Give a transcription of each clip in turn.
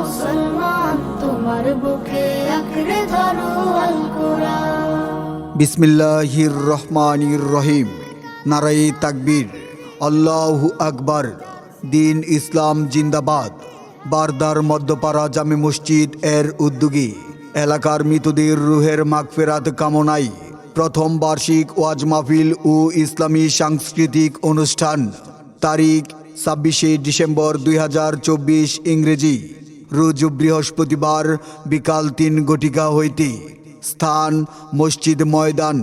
মুসলমান, তোমার বিসমিল্লাহির রহমানির রহিম। নারাই তাকবীর। আল্লাহু আকবার। দিন ইসলাম জিন্দাবাদ। বারদার মধ্যপাড়া জামে মসজিদ এর উদ্যোগী। এলাকার মৃতদের রুহের মাগফেরাত কামনায় প্রথম বার্ষিক ওয়াজ মাহফিল ও ইসলামী সাংস্কৃতিক অনুষ্ঠান। তারিখ ছাব্বিশে ডিসেম্বর দুই হাজার চব্বিশ ইংরেজি। রোজ বৃহস্পতিবার বিকাল তিন ঘটিকা হইতে স্থান, মসজিদ, ময়দান,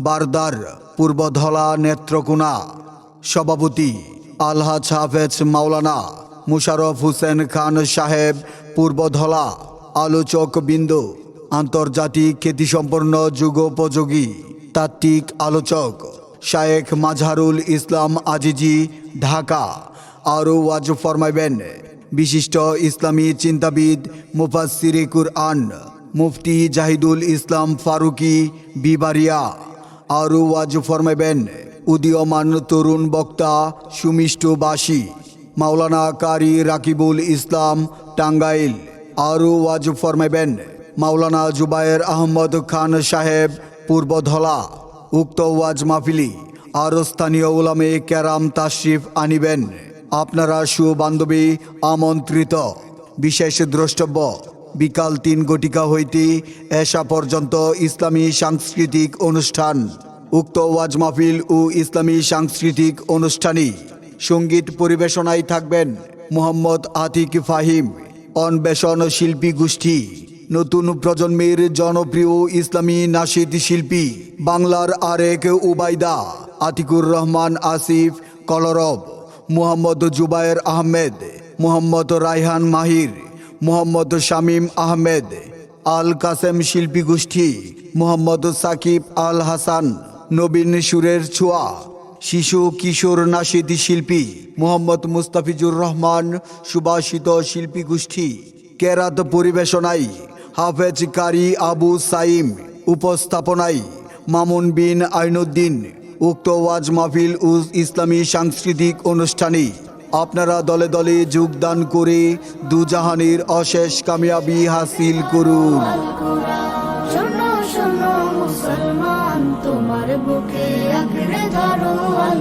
বারদার, পূর্বধলা, নেত্রকোনা, সভাপতি আলহাজ হাফেজ মাওলানা মুশারফ হোসেন খান সাহেব, পূর্বধলা, আলোচক বিন্দু, আন্তর্জাতিক খ্যাতিসম্পন্ন যুগোপযোগী, তাত্ত্বিক আলোচক, শায়েখ মাজহারুল ইসলাম আজিজি, ঢাকা। আরও ওয়াজ ফরমাইবেন। বিশিষ্ট ইসলামী চিন্তাবিদ মুফাসিরে কুরআন মুফতি জাহিদুল ইসলাম ফারুকি বিবারিয়া। আরও ওয়াজ ফরমাইবেন, উদীয়মান তরুণ বক্তা সুমিষ্টবাসী মাওলানা কারি রাকিবুল ইসলাম টাঙ্গাইল। আরও ওয়াজ ফরমাইবেন, মাওলানা জুবায়ের আহমদ খান সাহেব পূর্বধলা। উক্ত ওয়াজ মাহফিলি আরও স্থানীয় উলামে ক্যারাম তাশরিফ আনিবেন। আপনারা সুবান্ধবী আমন্ত্রিত। বিশেষ দ্রষ্টব্য, বিকাল তিন গটিকা হইতে এসা পর্যন্ত ইসলামী সাংস্কৃতিক অনুষ্ঠান। উক্ত ওয়াজ মাহফিল ও ইসলামী সাংস্কৃতিক অনুষ্ঠানে সংগীত পরিবেশনায় থাকবেন মোহাম্মদ আতিক ফাহিম। অন্বেষণ শিল্পী গোষ্ঠী, নতুন প্রজন্মের জনপ্রিয় ইসলামী নাসিদ শিল্পী, বাংলার আরেক উবাইদা আতিকুর রহমান আসিফ কলরব। মোহাম্মদ জুবায়ের আহমেদ, মোহাম্মদ রায়হান মাহির, মোহাম্মদ শামীম আহমেদ, আল কাসেম শিল্পী গোষ্ঠী, মোহাম্মদ সাকিব আল হাসান, নবীন সুরের ছোঁয়া, শিশু কিশোর নাশিদ শিল্পী, মোহাম্মদ মুস্তাফিজুর রহমান সুভাষিত শিল্পী গোষ্ঠী, কেরাত পরিবেশনায় হাফেজ কারি আবু সাইম উপস্থাপনায় মামুন বিন আইনুদ্দিন উক্ত ওয়াজ মাহফিল উজ ইসলামী সাংস্কৃতিক অনুষ্ঠানে আপনারা দলে দলে যোগদান করে দুজাহানের অশেষ কামিয়াবি হাসিল করুন। তোমার বুকে ধরো আল